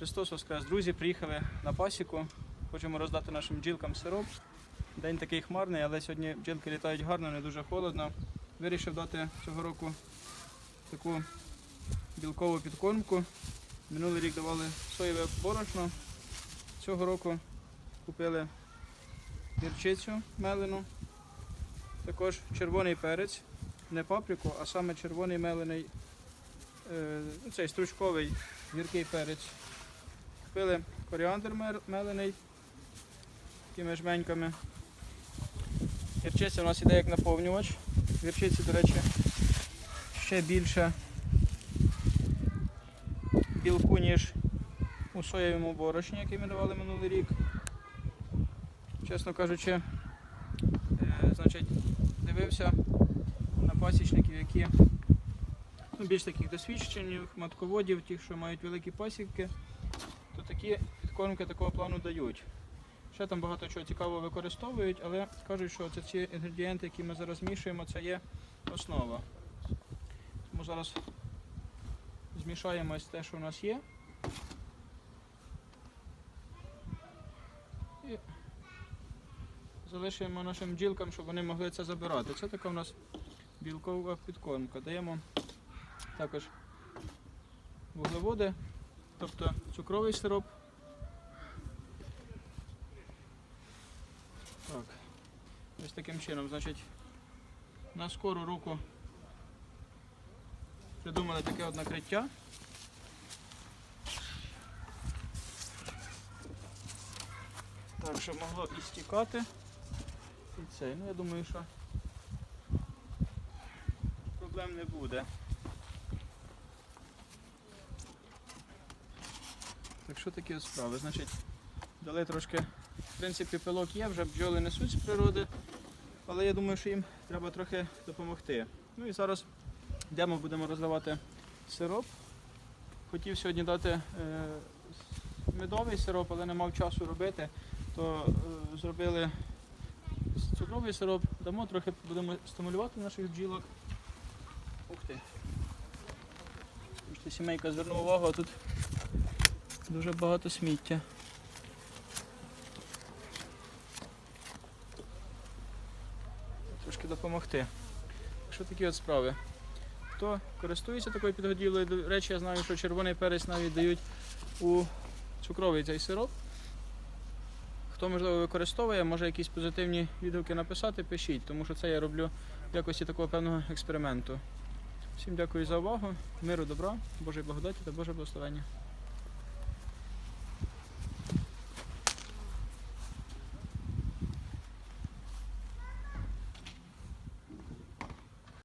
Христос Воскрес, друзі, приїхали на пасіку. Хочемо роздати нашим бджілкам сироп. День такий хмарний, але сьогодні бджілки літають гарно, не дуже холодно. Вирішив дати цього року таку білкову підкормку. Минулий рік давали соєве борошно. Цього року купили гірчицю мелену. Також червоний перець, не паприку, а саме червоний мелений, е, ну, цей стручковий гіркий перець. Купили коріандр мелений такими жменьками. Гірчиця у нас іде як наповнювач. Гірчиці, до речі, ще більше білку, ніж у соєвому борошні, який ми давали минулий рік. Чесно кажучи, е, значить, дивився на пасічників, які ну, більш таких досвідчених, матководів, ті, що мають великі пасіки, то такі підкормки такого плану дають. Ще там багато чого цікавого використовують, але кажуть, що це ці інгредієнти, які ми зараз змішуємо, це є основа. Тому зараз змішаємо ось те, що у нас є. І залишимо нашим бджілкам, щоб вони могли це забирати. Це така у нас білкова підкормка. Даємо також вуглеводи, тобто цукровий сироп. Так. Ось таким чином, значить, на скору руку придумали таке от накриття. Так, щоб могло і стікати. І цей. Ну я думаю, що проблем не буде. Так що такі справи? Значить, дали трошки, в принципі, пилок є, вже бджоли несуть з природи, але я думаю, що їм треба трохи допомогти. Ну і зараз йдемо, будемо розливати сироп. Хотів сьогодні дати е, медовий сироп, але не мав часу робити, то е, зробили цукровий сироп, дамо трохи будемо стимулювати наших бджілок. Ух ти. Сімейка звернула увагу, а тут дуже багато сміття. Трошки допомогти. Що такі от справи? Хто користується такою підгодівлею, до речі, я знаю, що червоний перець навіть дають у цукровий цей сироп. Хто можливо використовує, може якісь позитивні відгуки написати, пишіть, тому що це я роблю в якості такого певного експерименту. Всім дякую за увагу, миру, добра, Божої благодаті та Боже благословення.